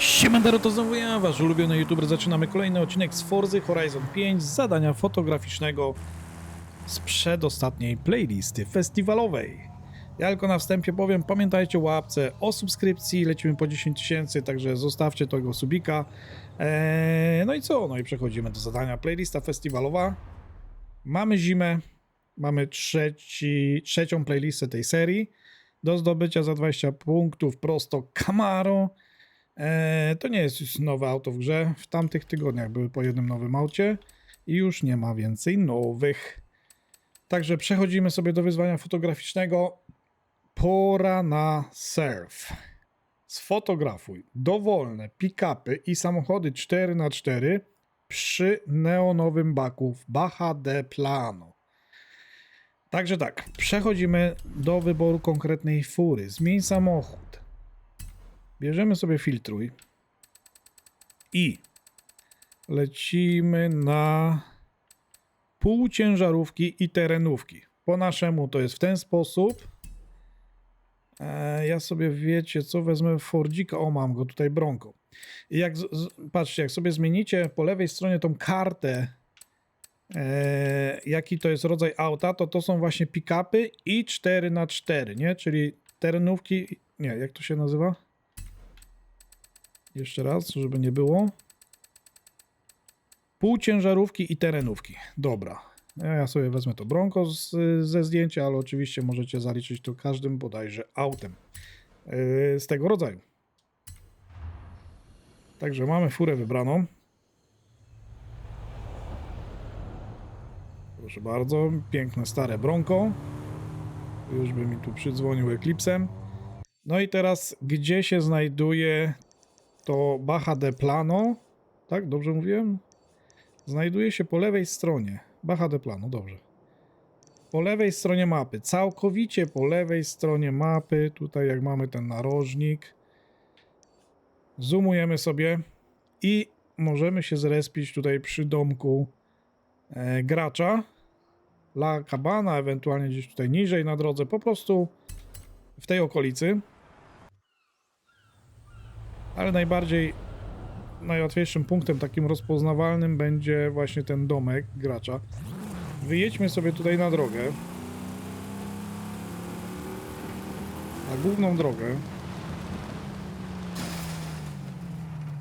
Siemandero, to znowu ja, wasz ulubiony youtuber. Zaczynamy kolejny odcinek z Forzy Horizon 5 z zadania fotograficznego z przedostatniej playlisty festiwalowej. Ja tylko na wstępie powiem, pamiętajcie o łapce, o subskrypcji, lecimy po 10 tysięcy, także zostawcie tego subika. Eee, no i co? No i przechodzimy do zadania. Playlista festiwalowa. Mamy zimę, mamy trzeci, trzecią playlistę tej serii. Do zdobycia za 20 punktów prosto Camaro. E, to nie jest już nowe auto w grze. W tamtych tygodniach były po jednym nowym aucie i już nie ma więcej nowych. Także przechodzimy sobie do wyzwania fotograficznego. Pora na surf. Sfotografuj dowolne pick-upy i samochody 4x4 przy neonowym baku w Baja de Plano. Także tak, przechodzimy do wyboru konkretnej fury. Zmień samochód. Bierzemy sobie filtruj i lecimy na półciężarówki i terenówki. Po naszemu to jest w ten sposób. E, ja sobie wiecie co, wezmę Fordzika, o mam go tutaj Bronco. I jak, patrzcie, jak sobie zmienicie po lewej stronie tą kartę, e, jaki to jest rodzaj auta, to to są właśnie pick-upy i 4x4, nie? Czyli terenówki, nie, jak to się nazywa? Jeszcze raz, żeby nie było. Półciężarówki i terenówki. Dobra. Ja sobie wezmę to Bronco z, ze zdjęcia, ale oczywiście możecie zaliczyć to każdym bodajże autem yy, z tego rodzaju. Także mamy furę wybraną. Proszę bardzo, piękne stare Bronco. Już by mi tu przydzwonił Eclipsem. No i teraz, gdzie się znajduje to Baja de Plano? Tak, dobrze mówiłem? Znajduje się po lewej stronie. Baja de Plano, dobrze. Po lewej stronie mapy, całkowicie po lewej stronie mapy, tutaj jak mamy ten narożnik, zoomujemy sobie i możemy się zrespić tutaj przy domku e, gracza. La Cabana, ewentualnie gdzieś tutaj niżej na drodze, po prostu w tej okolicy. Ale najbardziej najłatwiejszym punktem takim rozpoznawalnym będzie właśnie ten domek gracza. Wyjedźmy sobie tutaj na drogę. Na główną drogę.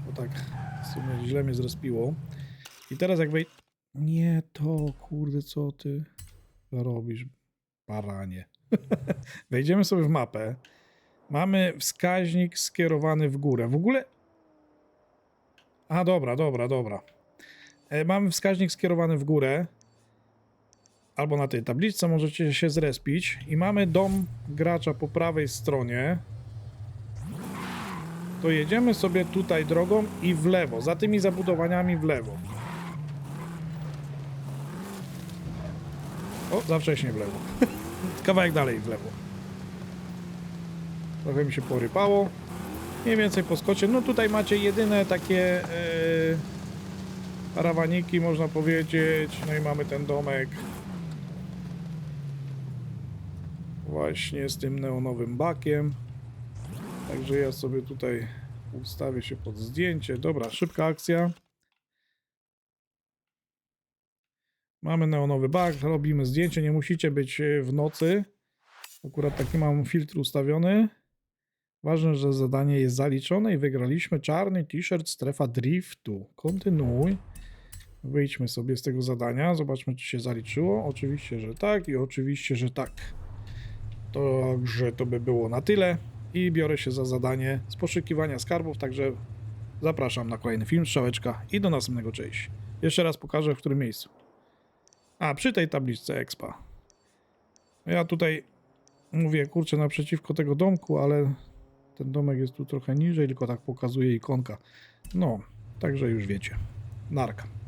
Bo tak w sumie źle mnie zrespiło. I teraz jak wej... Nie to, kurde, co ty robisz, baranie. Wejdziemy sobie w mapę. Mamy wskaźnik skierowany w górę. W ogóle a, dobra, dobra, dobra. E, mamy wskaźnik skierowany w górę. Albo na tej tabliczce możecie się zrespić. I mamy dom gracza po prawej stronie. To jedziemy sobie tutaj drogą i w lewo. Za tymi zabudowaniami w lewo. O, za wcześnie w lewo. Kawałek dalej w lewo. Trochę mi się porypało mniej więcej po skocie. No tutaj macie jedyne takie yy, parawaniki, można powiedzieć. No i mamy ten domek. Właśnie z tym neonowym bakiem. Także ja sobie tutaj ustawię się pod zdjęcie. Dobra, szybka akcja. Mamy neonowy bak, robimy zdjęcie. Nie musicie być e, w nocy. Akurat taki mam filtr ustawiony. Ważne, że zadanie jest zaliczone i wygraliśmy czarny t-shirt strefa driftu. Kontynuuj. Wyjdźmy sobie z tego zadania. Zobaczmy, czy się zaliczyło. Oczywiście, że tak i oczywiście, że tak. Także to by było na tyle. I biorę się za zadanie z poszukiwania skarbów, także zapraszam na kolejny film, strzałeczka i do następnego, cześć. Jeszcze raz pokażę, w którym miejscu. A, przy tej tabliczce Expa. Ja tutaj mówię, kurczę, naprzeciwko tego domku, ale ten domek jest tu trochę niżej, tylko tak pokazuje ikonka. No, także już wiecie. Narka.